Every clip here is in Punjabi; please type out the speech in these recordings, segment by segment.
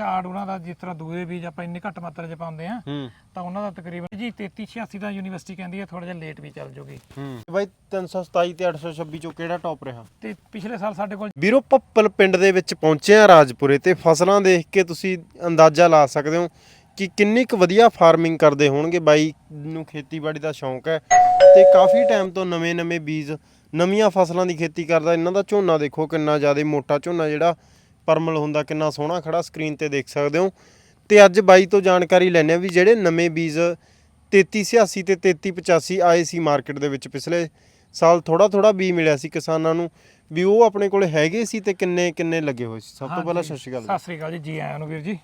ਝਾੜ ਉਹਨਾਂ ਦਾ ਜਿਸ ਤਰ੍ਹਾਂ ਦੂਏ ਬੀਜ ਆਪਾਂ ਇੰਨੀ ਘੱਟ ਮਾਤਰਾ 'ਚ ਪਾਉਂਦੇ ਆ ਹੂੰ। ਤਾਂ ਉਹਨਾਂ ਦਾ ਤਕਰੀਬਨ ਜੀ 3386 ਦਾ ਯੂਨੀਵਰਸਿਟੀ ਕਹਿੰਦੀ ਹੈ ਥੋੜਾ ਜਿਹਾ ਲੇਟ ਵੀ ਚੱਲ ਜੂਗੀ। ਹੂੰ। ਬਾਈ 327 ਤੇ 826 ਚੋਂ ਕਿਹੜਾ ਟੌਪ ਰਿਹਾ? ਤੇ ਪਿਛਲੇ ਸਾਲ ਸਾਡੇ ਕੋਲ ਵੀਰੋ ਪੱਪਲ ਪਿੰਡ ਦੇ ਵਿੱਚ ਪਹੁੰਚੇ ਆ ਰਾਜਪੁਰੇ ਤੇ ਫਸਲਾਂ ਦੇਖ ਕੇ ਤੁਸੀਂ ਅੰਦਾਜ਼ਾ ਲਾ ਸਕਦੇ ਹੋ ਕਿ ਕਿੰਨੀ ਕੁ ਵਧੀਆ ਫਾਰਮਿੰਗ ਕਰਦੇ ਹੋਣਗੇ। ਬਾਈ ਨੂੰ ਖੇਤੀਬਾੜੀ ਦਾ ਸ਼ੌਂਕ ਹੈ ਤੇ ਕਾਫੀ ਟਾਈਮ ਤੋਂ ਨਵੇਂ-ਨਵੇਂ ਬੀਜ ਨਵੀਆਂ ਫਸਲਾਂ ਦੀ ਖੇਤੀ ਕਰਦਾ। ਇਹਨਾਂ ਦਾ ਝੋਨਾ ਦੇਖੋ ਕਿੰਨਾ ਜ਼ਿਆਦਾ ਮੋਟਾ ਝੋਨਾ ਜਿਹੜਾ ਪਰਮਲ ਹੁੰਦਾ ਕਿੰਨਾ ਸੋਹਣਾ ਖੜਾ ਸਕਰੀਨ ਤੇ ਦੇਖ ਸਕਦੇ ਹੋ। ਤੇ ਅੱਜ ਬਾਈ ਤੋਂ ਜਾਣਕਾਰੀ ਲੈਣੇ ਆ ਵੀ ਜਿਹੜੇ ਨਵੇਂ ਬੀਜ 3386 ਤੇ 3385 ਆਏ ਸੀ ਮਾਰਕੀਟ ਦੇ ਵਿੱਚ ਪਿਛਲੇ ਸਾਲ ਥੋੜਾ ਥੋੜਾ ਬੀਜ ਮਿਲਿਆ ਸੀ ਕਿਸਾਨਾਂ ਨੂੰ ਵੀ ਉਹ ਆਪਣੇ ਕੋਲ ਹੈਗੇ ਸੀ ਤੇ ਕਿੰਨੇ ਕਿੰਨੇ ਲੱਗੇ ਹੋਏ ਸੀ? ਸਭ ਤੋਂ ਪਹਿਲਾਂ ਸਤਿ ਸ਼੍ਰੀ ਅਕਾਲ ਸਤਿ ਸ੍ਰੀ ਅਕਾਲ ਜੀ ਜੀ ਆਇਆਂ ਨੂੰ ਵੀਰ ਜੀ।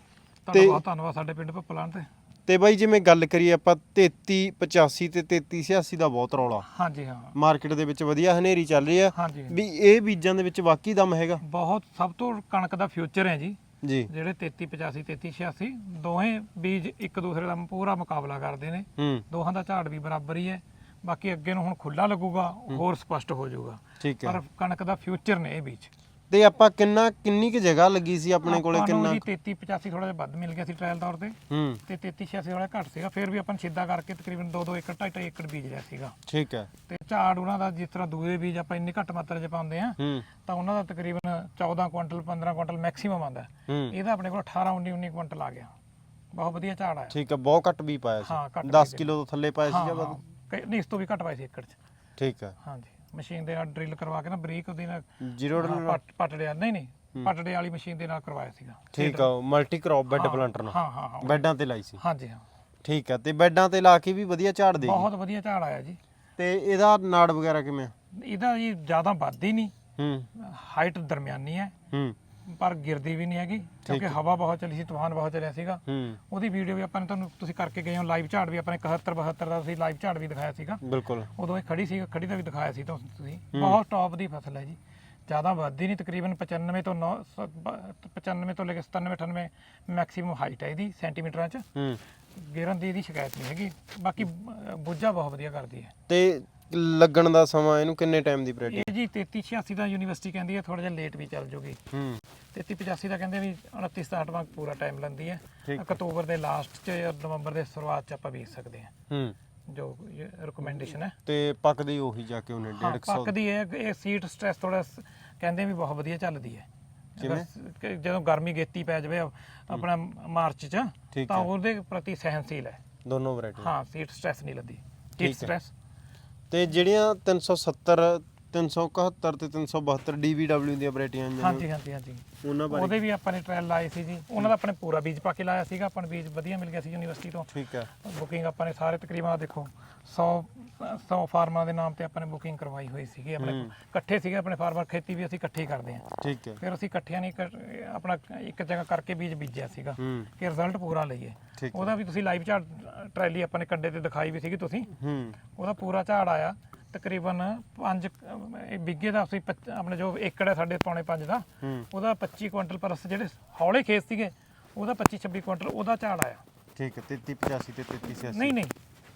ਬਹੁਤ ਧੰਨਵਾਦ ਸਾਡੇ ਪਿੰਡ ਭੱਪਲਾਂ ਤੇ। ਤੇ ਬਾਈ ਜਿਵੇਂ ਗੱਲ ਕਰੀਏ ਆਪਾਂ 33 85 ਤੇ 33 86 ਦਾ ਬਹੁਤ ਰੌਲਾ। ਹਾਂਜੀ ਹਾਂ। ਮਾਰਕੀਟ ਦੇ ਵਿੱਚ ਵਧੀਆ ਹਨੇਰੀ ਚੱਲ ਰਹੀ ਆ। ਹਾਂਜੀ। ਵੀ ਇਹ ਬੀਜਾਂ ਦੇ ਵਿੱਚ ਵਾਕਈ ਦਮ ਹੈਗਾ? ਬਹੁਤ ਸਭ ਤੋਂ ਕਣਕ ਦਾ ਫਿਊਚਰ ਹੈ ਜੀ। ਜੀ। ਜਿਹੜੇ 33 85 33 86 ਦੋਹੇ ਬੀਜ ਇੱਕ ਦੂਸਰੇ ਦਾ ਪੂਰਾ ਮੁਕਾਬਲਾ ਕਰਦੇ ਨੇ। ਹੂੰ। ਦੋਹਾਂ ਦਾ ਝਾੜ ਵੀ ਬਰਾਬਰ ਹੀ ਹੈ। ਬਾਕੀ ਅੱਗੇ ਨੂੰ ਹੁਣ ਖੁੱਲਾ ਲੱਗੂਗਾ ਹੋਰ ਸਪਸ਼ਟ ਹੋ ਜਾਊਗਾ। ਠੀਕ ਹੈ। ਪਰ ਕਣਕ ਦਾ ਫਿਊਚਰ ਨੇ ਇਹ ਬੀਜ। ਤੇ ਆਪਾਂ ਕਿੰਨਾ ਕਿੰਨੀ ਕੁ ਜਗ੍ਹਾ ਲੱਗੀ ਸੀ ਆਪਣੇ ਕੋਲੇ ਕਿੰਨਾ ਜੀ 33 85 ਥੋੜਾ ਜਿਹਾ ਵੱਧ ਮਿਲ ਗਿਆ ਸੀ ਟ੍ਰਾਇਲ ਤੌਰ ਤੇ। ਹੂੰ। ਤੇ 33 86 ਥੋੜਾ ਘੱਟ ਸੀਗਾ ਫਿਰ ਵੀ ਆਪਾਂ ਸਿੱਧਾ ਕਰਕੇ ਤਕਰੀਬਨ 2-2 ਏਕੜ 2.5 ਏਕੜ ਬੀਜ ਲਿਆ ਸੀਗਾ। ਠੀਕ ਹੈ। ਤੇ ਝਾੜ ਉਹਨਾਂ ਦਾ ਜਿਸ ਤਰ੍ਹਾਂ ਦੂਏ ਬੀਜ ਆਪਾਂ ਇੰਨੀ ਘੱਟ ਮਾਤਰਾ 'ਚ ਪਾਉਂਦੇ ਆ ਹੂੰ। ਤਾਂ ਉਹਨਾਂ ਦਾ ਤਕਰੀਬਨ 14 ਕੁਇੰਟਲ 15 ਕੁਇੰਟਲ ਮੈਕਸਿਮਮ ਆਉਂਦਾ। ਇਹਦਾ ਆਪਣੇ ਕੋਲ 18 19 19 ਕੁਇੰਟਲ ਆ ਗਿਆ। ਬਹੁਤ ਵਧੀਆ ਝਾੜ ਆਇਆ। ਠੀਕ ਹੈ ਬਹੁਤ ਘੱਟ ਵੀ ਪਾਇਆ ਸੀ। ਘੱਟ 10 ਬੀਜ। ਕਿਲੋ ਤੋਂ ਥੱਲੇ ਪਾਇਆ ਸੀ ਜਾਂ ਨਹੀਂ ਇਸ ਤੋਂ ਵੀ ਘੱਟ ਪਾਏ ਸੀ ਏਕੜ 'ਚ। ਠੀਕ ਹੈ। ਹਾਂਜੀ। ਮਸ਼ੀਨ ਦੇ ਨਾਲ ਡਰਿਲ ਕਰਵਾ ਕੇ ਨਾ ਬਰੀਕ ਉਹਦੇ ਨਾਲ ਜ਼ੀਰੋ ਹਾਂ, ਪੱਟ- ਨਹੀਂ ਨਹੀਂ ਪਟੜੇ ਵਾਲੀ ਮਸ਼ੀਨ ਦੇ ਨਾਲ ਕਰਵਾਇਆ ਸੀਗਾ। ਠੀਕ ਆ ਮਲਟੀ ਕ੍ਰੌਪ ਬੈੱਡ ਹਾਂ, ਪਲਾਂਟਰ ਨਾਲ। ਹਾਂ ਹਾਂ ਹਾਂ। ਬੈੱਡਾਂ ਤੇ ਲਾਈ ਸੀ। ਹਾਂਜੀ ਹਾਂ। ਠੀਕ ਹੈ ਤੇ ਬੈੱਡਾਂ ਤੇ ਲਾ ਕੇ ਵੀ ਵਧੀਆ ਝਾੜ ਦੇਗੀ ਬਹੁਤ ਵਧੀਆ ਝਾੜ ਆਇਆ ਜੀ। ਤੇ ਇਹਦਾ ਨਾੜ ਵਗੈਰਾ ਕਿਵੇਂ ਆ? ਇਹਦਾ ਜੀ ਜ਼ਿਆਦਾ ਵੱਧਦੀ ਨਹੀਂ। ਹੂੰ। ਹਾਈਟ ਦਰਮਿਆਨੀ ਹੈ। ਹੂੰ। ਪਰ ਗਿਰਦੀ ਵੀ ਨਹੀਂ ਹੈਗੀ ਕਿਉਂਕਿ ਹਵਾ ਬਹੁਤ ਚੱਲੀ ਸੀ ਤੂਫਾਨ ਬਹੁਤ ਚੱਲਿਆ ਸੀਗਾ। ਹੂੰ। ਉਹਦੀ ਵੀਡੀਓ ਵੀ ਆਪਾਂ ਨੇ ਤੁਹਾਨੂੰ ਤੁਸੀਂ ਕਰਕੇ ਗਏ ਹੋ ਲਾਈਵ ਝਾੜ ਵੀ ਆਪਾਂ ਨੇ 71 72 ਦਾ ਤੁਸੀਂ ਲਾਈਵ ਝਾੜ ਵੀ ਦਿਖਾਇਆ ਸੀਗਾ। ਬਿਲਕੁਲ। ਉਦੋਂ ਇਹ ਖੜੀ ਸੀ ਖੜੀ ਦਾ ਵੀ ਦਿਖਾਇਆ ਸੀ ਤੁਸ- ਤੁਸੀਂ ਬਹੁਤ ਟੌਪ ਦੀ ਫਸਲ ਹੈ ਜੀ। ਜ਼ਿਆਦਾ ਵੱਧਦੀ ਨਹੀਂ ਤਕਰੀਬਨ 95 ਤੋਂ 9 95 ਤੋਂ ਲੈ ਕੇ 97 98 ਮੈਕਸਿਮਮ ਹਾਈਟ ਹੈ ਇਹਦੀ ਸੈਂਟੀਮੀਟਰਾਂ 'ਚ। ਹੂੰ। ਗਿਰਨ ਦੀ ਇਹਦੀ ਸ਼ਿਕਾਇਤ ਨਹੀਂ ਹੈਗੀ। ਬਾਕੀ ਬੁੱਝਾ ਬਹੁਤ ਵਧੀਆ ਕਰਦੀ ਹੈ। ਤੇ ਲੱਗਣ ਦਾ ਸਮਾਂ ਇਹਨੂੰ ਕਿੰਨੇ ਟਾਈਮ ਦੀ ਵੈਰਾਈਟੀ ਇਹ ਜੀ 33 86 ਦਾ ਯੂਨੀਵਰਸਿਟੀ ਕਹਿੰਦੀ ਹੈ ਥੋੜਾ ਜਿਹਾ ਲੇਟ ਵੀ ਚੱਲ ਜੂਗੀ। ਹੂੰ। 33 85 ਦਾ ਕਹਿੰਦੇ ਵੀ 29 67 ਵਾਂਗ ਪੂਰਾ ਟਾਈਮ ਲੈਂਦੀ ਹੈ। ਅਕਤੂਬਰ ਦੇ ਲਾਸਟ 'ਚ ਜਾਂ ਨਵੰਬਰ ਦੇ ਸ਼ੁਰੂਆਤ 'ਚ ਆਪਾਂ ਵੇਚ ਸਕਦੇ ਹਾਂ। ਹੂੰ। ਜੋ ਰეკਮੈਂਡੇਸ਼ਨ ਹੈ। ਤੇ ਪੱਕਦੀ ਉਹੀ ਜਾ ਕੇ ਉਹਨੇ ਹਾਂ 150 ਪੱਕਦੀ ਹੈ। ਇਹ ਸੀਟ ਸਟ੍ਰੈਸ ਥੋੜਾ ਕਹਿੰਦੇ ਵੀ ਬਹੁਤ ਵਧੀਆ ਚੱਲਦੀ ਹੈ। ਜਦੋਂ ਗਰਮੀ ਗੇਤੀ ਪੈ ਜਾਵੇ ਆਪਣਾ ਮਾਰਚ 'ਚ ਤਾਂ। ਉਹਦੇ ਪ੍ਰਤੀ ਸਹਿਨਸ਼ੀਲ ਹੈ। ਦੋਨੋਂ ਵੈਰਾਈਟੀ ਹਾਂ ਸੀਟ ਸਟ੍ਰੈਸ ਨਹੀਂ ਲੱਦੀ ਠੀਕ ਹੀਟ ਅਤੇ ਜਿਹੜੀਆਂ ਤਿੰਨ ਸੌ ਸੱਤਰ 371 ਤੇ 372 DVW ਦੀਆਂ ਵੈਰਾਈਟੀਆਂ ਆਈਆਂ ਹਾਂਜੀ ਹਾਂਜੀ ਹਾਂਜੀ। ਉਹਨਾਂ ਬਾਰੇ ਉਹਦੇ ਵੀ ਆਪਾਂ ਨੇ ਟ੍ਰਾਇਲ ਲਾਏ ਸੀ ਜੀ। ਉਹਨਾਂ ਦਾ ਆਪਣੇ ਪੂਰਾ ਬੀਜ ਪਾ ਕੇ ਲਾਇਆ ਸੀਗਾ। ਆਪਾਂ ਨੂੰ ਬੀਜ ਵਧੀਆ ਮਿਲ ਗਿਆ ਸੀ ਯੂਨੀਵਰਸਿਟੀ ਤੋਂ। ਠੀਕ ਹੈ। ਬੁਕਿੰਗ ਆਪਾਂ ਨੇ ਸਾਰੇ ਤਕਰੀਬਨ ਆਹ ਦੇਖੋ 100 100 ਫਾਰਮਾਂ ਦੇ ਨਾਮ ਤੇ ਆਪਾਂ ਨੇ ਬੁਕਿੰਗ ਕਰਵਾਈ ਹੋਈ ਸੀਗੀ। ਆਪਣੇ। ਇਕੱਠੇ ਸੀਗੇ ਆਪਣੇ ਫਾਰਮਰ ਖੇਤੀ ਵੀ ਅਸੀਂ ਇਕੱਠੇ ਹੀ ਕਰਦੇ ਹਾਂ। ਠੀਕ ਹੈ। ਫਿਰ ਅਸੀਂ ਇਕੱਠਿਆਂ ਨੇ ਇੱਕ- ਆਪਣਾ ਇੱਕ ਜਗ੍ਹਾ ਕਰਕੇ ਬੀਜ ਬੀਜਿਆ ਸੀਗਾ ਹੂੰ। ਕਿ ਰਿਜ਼ਲਟ ਪੂਰਾ ਲਈਏ। ਠੀਕ ਹੈ। ਉਹਦਾ ਵੀ ਤੁਸੀਂ ਲਾਈਵ ਝਾੜ ਟਰੈਲੀ ਆਪਾਂ ਨੇ ਕੰਡੇ ਤੇ ਦਿਖਾਈ ਵੀ ਸੀਗੀ ਤੁਸੀਂ। ਹੂੰ। ਉਹਦਾ ਪੂਰਾ ਝਾੜ ਆਇਆ। ਤਕਰੀਬਨ 5 ਬਿੱਗੇ ਦਾ ਅਸੀਂ ਪੱਚ- ਆਪਣੇ ਜੋ ਏਕੜ ਹੈ ਸਾਡੇ ਪੌਣੇ 5 ਦਾ ਉਹਦਾ 25 ਕੁਇੰਟਲ ਪਲੱਸ ਜਿਹੜੇ ਹੌਲੇ ਖੇਤ ਸੀਗੇ ਉਹਦਾ 25 26 ਕੁਇੰਟਲ ਉਹਦਾ ਝਾੜ ਆਇਆ। ਠੀਕ ਹੈ 33 85 ਤੇ 33 86 ਨਹੀਂ ਨਹੀਂ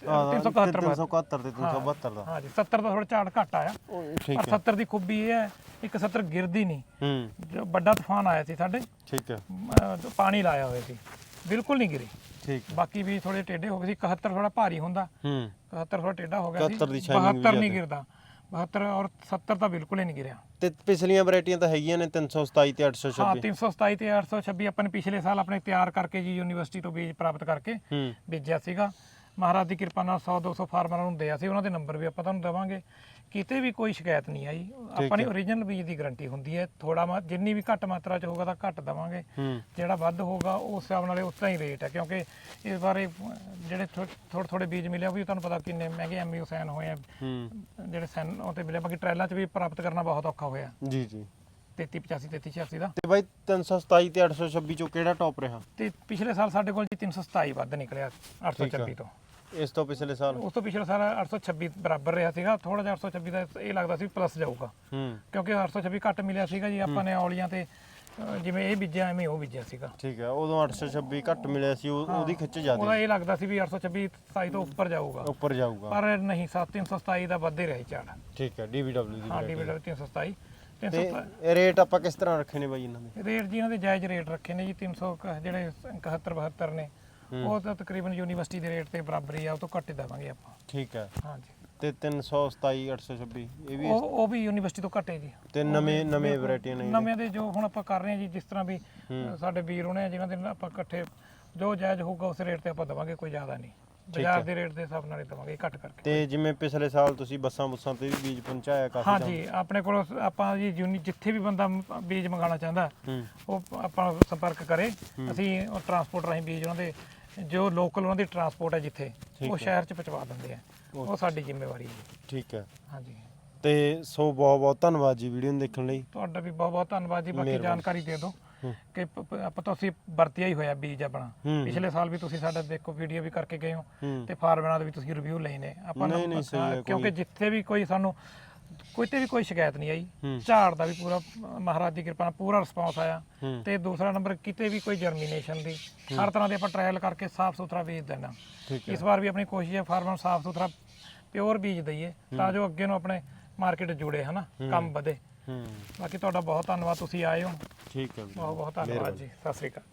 ਹਾਂ, 371 ਬਾਅਦ 371 ਤੇ 372 ਦਾ। ਹਾਂਜੀ 70 ਦਾ ਥੋੜਾ ਝਾੜ ਘੱਟ ਆਇਆ। ਠੀਕ ਪਰ ਹੈ। 70 ਦੀ ਖੂਬੀ ਇਹ ਹੈ ਇੱਕ 70 ਗਿਰਦੀ ਨਹੀਂ। ਹੂੰ। ਜੋ ਵੱਡਾ ਤੂਫਾਨ ਆਇਆ ਸੀ ਸਾਡੇ ਠੀਕ ਹੈ। ਅਹ ਪਾਣੀ ਲਾਇਆ ਹੋਇਆ ਸੀ। ਬਿਲਕੁਲ ਨਹੀਂ ਗਿਰੀ। ਠੀਕ ਬਾਕੀ ਵੀ ਥੋੜੇ ਟੇਢੇ ਹੋ ਗਏ ਸੀ 71 ਥੋੜਾ ਭਾਰੀ ਹੁੰਦਾ। ਹੂੰ। 71 ਥੋੜਾ ਟੇਢਾ ਹੋ ਗਿਆ ਸੀ। 71 ਦੀ shining ਵੀ 72 ਨਹੀਂ। ਗਿਰਦਾ। 72 ਔਰ 70 ਤਾਂ ਬਿਲਕੁਲ ਹੀ ਨਹੀਂ ਗਿਰਿਆ। ਤੇ ਪਿਛਲੀਆਂ ਵੈਰਾਈਟੀਆਂ ਤਾਂ ਹੈਗੀਆਂ ਨੇ 327 ਤੇ ਹਾਂ 826 327 ਤੇ 826 ਆਪਾਂ ਨੇ ਪਿਛਲੇ ਸਾਲ ਆਪਣੇ ਤਿਆਰ ਕਰਕੇ ਜੀ ਯੂਨੀਵਰਸਿਟੀ ਤੋਂ ਬੀਜ ਪ੍ਰਾਪਤ ਕਰਕੇ ਹੂੰ। ਬੀਜਿਆ ਸੀਗਾ। ਮਹਾਰਾਜ ਦੀ ਕਿਰਪਾ ਨਾਲ 100 200 ਫਾਰਮਰਾਂ ਨੂੰ ਦਿਆ ਸੀ ਉਹਨਾਂ ਦੇ ਨੰਬਰ ਵੀ ਆਪਾਂ ਤੁਹਾਨੂੰ ਦੇਵਾਂਗੇ। ਕਿਤੇ ਵੀ ਕੋਈ ਸ਼ਿਕਾਇਤ ਨਹੀਂ ਆਈ। ਆਪਾਂ ਨੇ ਓਰੀਜਨਲ ਬੀਜ ਦੀ ਗਾਰੰਟੀ ਹੁੰਦੀ ਹੈ। ਥੋੜਾ ਮਾ ਜਿੰਨੀ ਵੀ ਘੱਟ ਮਾਤਰਾ ਚ ਹੋਊਗਾ ਤਾਂ ਘੱਟ ਦਵਾਂਗੇ। ਜਿਹੜਾ ਵੱਧ ਹੋਊਗਾ ਉਸ ਹਿਸਾਬ ਨਾਲ ਉਤਨਾ ਹੀ ਰੇਟ ਹੈ ਕਿਉਂਕਿ ਇਸ ਬਾਰੇ ਜਿਹੜੇ ਥੋੜੇ ਥੋੜੇ ਬੀਜ ਮਿਲੇ ਉਹ ਵੀ ਤੁਹਾਨੂੰ ਪਤਾ ਕਿੰਨੇ ਮਹਿੰਗੇ ਐਮਯੂ ਸੈਨ ਹੋਏ ਆ। ਜਿਹੜੇ ਸੈਨ ਉਹ ਤੇ ਮਿਲੇ ਬਾਕੀ ਟ੍ਰੇਲਾਂ 'ਚ ਵੀ ਪ੍ਰਾਪਤ ਕਰਨਾ ਬਹੁਤ ਔਖਾ ਹੋਇਆ। ਜੀ ਜੀ। 33 85 33 ਦਾ। ਤੇ ਬਾਈ 327 ਤੇ 826 ਚੋਂ ਕਿਹੜਾ ਟੌਪ ਰਿਹਾ? ਤੇ ਪਿਛਲੇ ਸਾਲ ਸਾਡੇ ਕੋਲ ਜੀ 327 ਵੱਧ ਨਿਕਲਿਆ 826 ਤੋਂ। ਇਸ ਤੋਂ ਪਿਛਲੇ ਸਾਲ? ਉਸ ਤੋਂ ਪਿਛਲੇ ਸਾਲ 826 ਬਰਾਬਰ ਰਿਹਾ ਸੀਗਾ। ਥੋੜਾ ਜਿਹਾ 826 ਦਾ ਇਹ ਲੱਗਦਾ ਸੀ ਪਲੱਸ ਜਾਊਗਾ। ਕਿਉਂਕਿ 826 ਘੱਟ ਮਿਲਿਆ ਸੀਗਾ ਜੀ ਆਪਾਂ ਨੇ ਔਲੀਆਂ ਤੇ ਜਿਵੇਂ ਇਹ ਬੀਜਿਆ ਐਵੇਂ ਉਹ ਬੀਜਿਆ ਸੀਗਾ। ਠੀਕ ਹੈ ਉਦੋਂ 826 ਘੱਟ ਮਿਲਿਆ ਸੀ ਉਹਦੀ ਖਿੱਚ ਜਾਂਦੀ ਉਹਦਾ ਇਹ ਲੱਗਦਾ ਸੀ ਵੀ 826 27 ਤੋਂ ਉੱਪਰ ਜਾਊਗਾ। ਉੱਪਰ ਜਾਊਗਾ। ਪਰ ਨਹੀਂ 7327 ਦਾ ਵੱਧੇ ਰਹੀ ਝਾੜ। ਠੀਕ ਹੈ ਡੀਬੀਡਬਲਯੂ ਦੀ ਹਾਂ ਡੀਬੀਡਬਲਯੂ 327 370 ਰੇਟ ਆਪਾਂ ਕਿਸ ਤਰ੍ਹਾਂ ਰੱਖੇ ਨੇ ਬਾਈ ਇਹਨਾਂ ਦੇ? ਰੇਟ ਜੀ ਇਹਨਾਂ ਦੇ ਜਾਇਜ਼ ਰੇਟ ਰੱਖੇ ਨੇ ਜੀ 300 ਜਿਹੜੇ 71 72 ਨੇ। ਉਹ ਤਾਂ ਤਕਰੀਬਨ ਯੂਨੀਵਰਸਿਟੀ ਦੇ ਰੇਟ ਤੇ ਬਰਾਬਰ ਹੀ ਆ ਉਹ ਤੋਂ ਘੱਟ ਹੀ ਆਪਾਂ। ਠੀਕ ਹੈ। ਹਾਂਜੀ। ਤੇ 327 826 ਇਹ ਵੀ ਉਹ ਵੀ ਯੂਨੀਵਰਸਿਟੀ ਤੋਂ ਘੱਟ ਜੀ। ਤੇ ਨਵੇਂ ਨਵੇਂ ਵੈਰਾਈਟੀਆਂ ਨੇ ਨਵੇਂ ਦੇ ਜੋ ਹੁਣ ਆਪਾਂ ਕਰ ਰਹੇ ਹਾਂ ਜੀ ਜਿਸ ਤਰ੍ਹਾਂ ਵੀ ਸਾਡੇ ਵੀਰ ਹੋਣੇ ਆ ਦੇ ਆਪਾਂ ਇਕੱਠੇ ਜੋ ਜਾਇਜ਼ ਹੋਊਗਾ ਉਸ ਰੇਟ ਤੇ ਆਪਾਂ ਦੇਵਾਂਗੇ ਕੋਈ ਜ਼ਿਆਦਾ ਨਹੀਂ। ਬਾਜ਼ਾਰ ਦੇ ਰੇਟ ਦੇ ਹਿਸਾਬ ਨਾਲ ਹੀ ਦਵਾਂਗੇ ਘੱਟ ਕਰਕੇ। ਤੇ ਜਿਵੇਂ ਪਿਛਲੇ ਸਾਲ ਤੁਸੀਂ ਬੱਸਾਂ ਬੁੱਸਾਂ ਤੇ ਵੀ ਬੀਜ ਪਹੁੰਚਾਇਆ ਕਾਫੀ ਤਾਂ। ਹਾਂਜੀ ਆਪਣੇ ਕੋਲ ਆਪਾਂ ਜੀ ਯੂਨੀ ਜਿੱਥੇ ਵੀ ਬੰਦਾ ਬੀਜ ਮੰਗਾਉਣਾ ਚਾਹੁੰਦਾ ਹੂੰ। ਉਹ ਆਪਾਂ ਸੰਪਰਕ ਕਰੇ। ਅਸੀਂ ਉਹ ਟਰਾਂਸਪੋਰਟ ਰਾਹੀਂ ਬੀਜ ਉਹਨਾਂ ਦੇ ਜੋ ਲੋਕਲ ਉਹਨਾਂ ਦੀ ਟਰਾਂਸਪੋਰਟ ਹੈ ਜਿੱਥੇ ਉਹ ਸ਼ਹਿਰ 'ਚ ਪਹੁੰਚਾ ਦਿੰਦੇ ਆ। ਉਹ ਸਾਡੀ ਜ਼ਿੰਮੇਵਾਰੀ ਹੈ ਜੀ। ਠੀਕ ਹੈ। ਹਾਂਜੀ ਤੇ ਸੋ ਬਹੁਤ ਬਹੁਤ ਧੰਨਵਾਦ ਜੀ ਵੀਡੀਓ ਨੂੰ ਦੇਖਣ ਲਈ। ਤੁਹਾਡਾ ਵੀ ਬਹੁਤ ਬਹੁਤ ਧੰਨਵਾਦ ਜੀ। ਬਾਕੀ ਜਾਣਕਾਰੀ ਦੇ ਦਿਓ। ਕਿ ਪ- ਪ- ਆਪਾਂ ਤੁਸੀਂ ਵਰਤਿਆ ਹੀ ਹੋਇਆ ਬੀਜ ਆਪਣਾ। ਹੂੰ। ਪਿਛਲੇ ਸਾਲ ਵੀ ਤੁਸੀਂ ਸਾਡਾ ਦੇਖੋ ਵੀਡੀਓ ਵੀ ਕਰਕੇ ਗਏ ਹੋ ਹੂੰ। ਤੇ ਫਾਰਮਰਾਂ ਦੇ ਵੀ ਤੁਸੀਂ ਰਿਵਿਊ ਲਏ ਨੇ। ਆਪਾਂ ਨੂੰ ਨਹੀਂ, ਨਹੀਂ, ਸਹੀ ਹੈ, ਕਿਉਂਕਿ ਜਿੱਥੇ ਵੀ ਕੋਈ ਸਾਨੂੰ ਕੋਈ ਤੇ ਵੀ ਕੋਈ ਸ਼ਿਕਾਇਤ ਨਹੀਂ ਆਈ। ਹੂੰ। ਝਾੜ ਦਾ ਵੀ ਪੂਰਾ ਅ, ਮਹਾਰਾਜ ਦੀ ਕਿਰਪਾ ਨਾਲ ਪੂਰਾ ਰਿਸਪਾਂਸ ਆਇਆ ਹੂੰ। ਤੇ ਦੂਸਰਾ ਨੰਬਰ ਕਿਤੇ ਵੀ ਕੋਈ ਜਰਮੀਨੇਸ਼ਨ ਦੀ ਹਰ ਤਰ੍ਹਾਂ ਦੇ ਆਪਾਂ ਟ੍ਰਾਇਲ ਕਰਕੇ ਸਾਫ਼ ਸੁਥਰਾ ਬੀਜ ਦੇਣਾ ਠੀਕ ਹੈ। ਇਸ ਵਾਰ ਵੀ ਆਪਣੀ ਕੋਸ਼ਿਸ਼ ਹੈ ਫਾਰਮਰ ਨੂੰ ਸਾਫ਼ ਸੁਥਰਾ ਪਿਓਰ ਬੀਜ ਦਈਏ ਤਾਂ ਜੋ ਅੱਗੇ ਨੂੰ ਆਪਣੇ ਮਾਰਕੀਟ ਜੁੜੇ ਹਨਾ? ਕੰਮ ਵਧੇ। ਹੂੰ। ਬਾਕੀ ਤੁਹਾਡਾ ਬਹੁਤ ਧੰਨਵਾਦ ਤੁਸੀਂ ਆਏ ਹੋ। ਠੀਕ ਹੈ ਵੀਰੇ। ਬਹੁਤ ਬਹੁਤ ਧੰਨਵਾਦ ਜੀ। ਸਤਿ ਸ੍ਰੀ ਅਕਾਲ